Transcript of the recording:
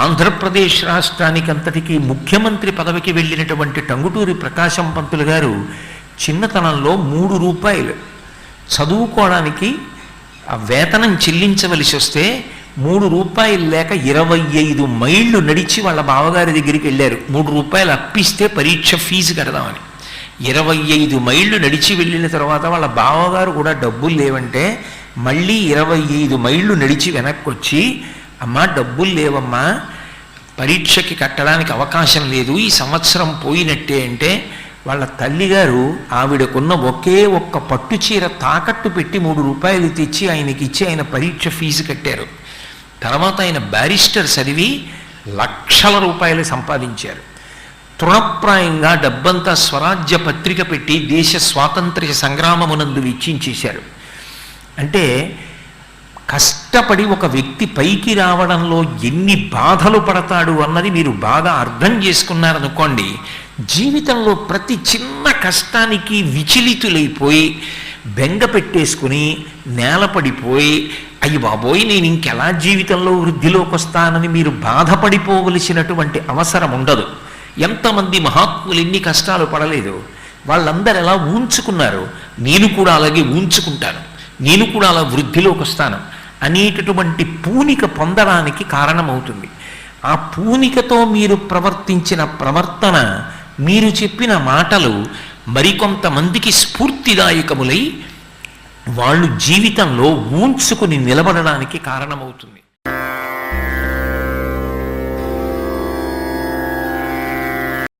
ఆంధ్రప్రదేశ్ రాష్ట్రానికి అంతటికీ ముఖ్యమంత్రి పదవికి వెళ్ళినటువంటి టంగుటూరి ప్రకాశం పంతులు గారు చిన్నతనంలో మూడు రూపాయలు. చదువుకోవడానికి ఆ వేతనం చెల్లించవలసి వస్తే మూడు రూపాయలు లేక ఇరవై ఐదు మైళ్ళు నడిచి వాళ్ళ బావగారి దగ్గరికి వెళ్ళారు. మూడు రూపాయలు అప్పిస్తే పరీక్ష ఫీజు కడదామని. ఇరవై ఐదు మైళ్ళు నడిచి వెళ్ళిన తర్వాత వాళ్ళ బావగారు కూడా డబ్బులు లేవంటే మళ్ళీ ఇరవై ఐదు మైళ్ళు నడిచి వెనక్కి వచ్చి అమ్మా డబ్బులు లేవమ్మా. పరీక్షకి కట్టడానికి అవకాశం లేదు. ఈ సంవత్సరం పోయినట్టే అంటే వాళ్ళ తల్లిగారు ఆవిడకున్న ఒకే ఒక్క పట్టు చీర తాకట్టు పెట్టి మూడు రూపాయలు తెచ్చి ఆయనకి ఇచ్చి ఆయన పరీక్ష ఫీజు కట్టారు. తర్వాత ఆయన బ్యారిస్టర్ చదివి లక్షల రూపాయలు సంపాదించారు. తృణప్రాయంగా డబ్బంతా స్వరాజ్య పత్రిక పెట్టి దేశ స్వాతంత్ర్య సంగ్రామమునందు వెచ్చించేశారు. అంటే కష్టపడి ఒక వ్యక్తి పైకి రావడంలో ఎన్ని బాధలు పడతాడు అన్నది మీరు బాగా అర్థం చేసుకున్నారనుకోండి జీవితంలో ప్రతి చిన్న కష్టానికి విచలితులైపోయి బెంగ పెట్టేసుకుని నేలపడిపోయి అయ్యి బాబోయ్ నేను ఇంకెలా జీవితంలో వృద్ధిలోకి వస్తానని మీరు బాధపడిపోవలసినటువంటి అవసరం ఉండదు. ఎంతమంది మహాత్ములు ఎన్ని కష్టాలు పడలేదు. వాళ్ళందరూ ఎలా ఊంచుకున్నారు? నేను కూడా అలాగే ఊంచుకుంటాను. నేను కూడా అలా వృద్ధిలోకి వస్తాను. అనేటటువంటి పూనిక పొందడానికి కారణమవుతుంది. ఆ పూనికతో మీరు ప్రవర్తించిన ప్రవర్తన మీరు చెప్పిన మాటలు మరికొంతమందికి స్ఫూర్తిదాయకములై వాళ్ళు జీవితంలో ఊంచుకుని నిలబడడానికి కారణమవుతుంది.